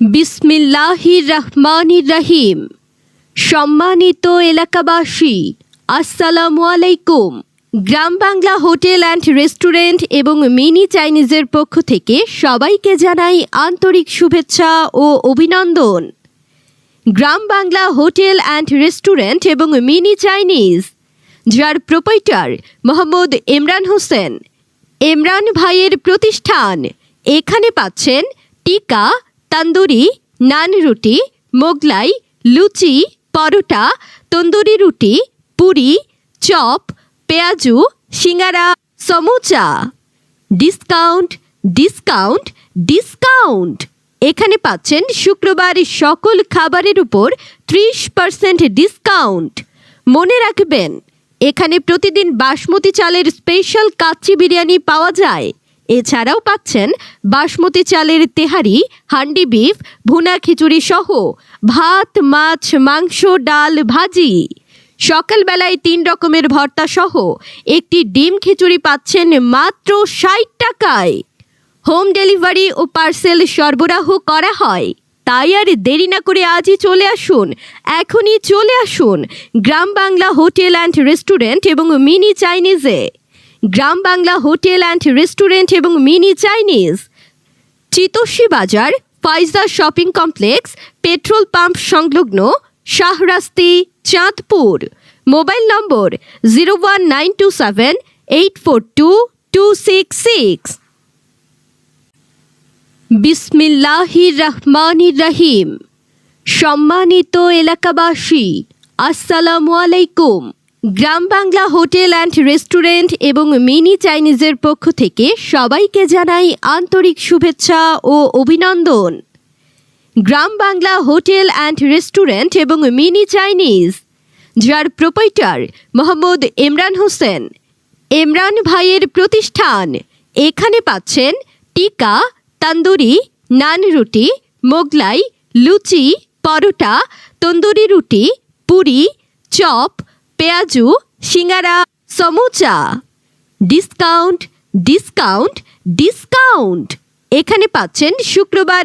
বিসমিল্লাহির রহমানির রহিম সম্মানিত এলাকাবাসী, আসসালামু আলাইকুম। Gram Bangla hotel and restaurant এবং মিনি চাইনিজের পক্ষ থেকে সবাইকে জানাই আন্তরিক শুভেচ্ছা ও অভিনন্দন। Gram Bangla hotel and restaurant এবং মিনি চাইনিজ, যার প্রোপাইটার মোহাম্মদ ইমরান হোসেন। ইমরান ভাইয়ের প্রতিষ্ঠান, এখানে পাচ্ছেন টিকা তান্দুরি নান রুটি মোগলাই, লুচি, পরোটা, তন্দুরি রুটি, পুরি, চপ, পেঁয়াজু, singara, samucha. Discount discount discount. এখানে পাচ্ছেন শুক্রবার সকল খাবারের উপর ত্রিশ পার্সেন্ট ডিসকাউন্ট। মনে রাখবেন, এখানে প্রতিদিন বাসমতি চালের স্পেশাল কাচ্চি বিরিয়ানি পাওয়া যায়। এছাড়াও পাচ্ছেন বাসমতি চালের তেহারি, হান্ডি বিফ, ভুনা খিচুড়ি সহ ভাত, মাছ, মাংস, ডাল, ভাজি। সকালবেলায় তিন রকমের ভর্তা সহ একটি ডিম খিচুড়ি পাচ্ছেন মাত্র ষাট টাকায়। হোম ডেলিভারি ও পার্সেল সরবরাহ করা হয়। তাই আর দেরি না করে আজই চলে আসুন। এখনই চলে আসুন Gram Bangla hotel and restaurant এবং mini চাইনিজে। Gram Bangla hotel and restaurant এবং mini Chinese. Chitoshi Bazar, Faiza shopping complex, petrol pump সংলগ্ন Shahrasti, Chandpur. Mobile number zero one nine two seven eight four two two six six. বিসমিল্লাহির রহমানির রহিম। সম্মানিত এলাকাবাসী, আসসালামু আলাইকুম। Gram Bangla hotel and restaurant এবং মিনি চাইনিজের পক্ষ থেকে সবাইকে জানাই আন্তরিক শুভেচ্ছা ও অভিনন্দন। Gram Bangla hotel and restaurant এবং মিনি চাইনিজ, যার প্রোপাইটার মোহাম্মদ ইমরান হোসেন। ইমরান ভাইয়ের প্রতিষ্ঠান, এখানে পাচ্ছেন টিকা, তান্দুরি, নান রুটি, মোগলাই, লুচি, পরোটা, তন্দুরি রুটি, পুরি, চপ পেঁয়াজু singara samucha. Discount discount discount এখানে পাচ্ছেন শুক্রবার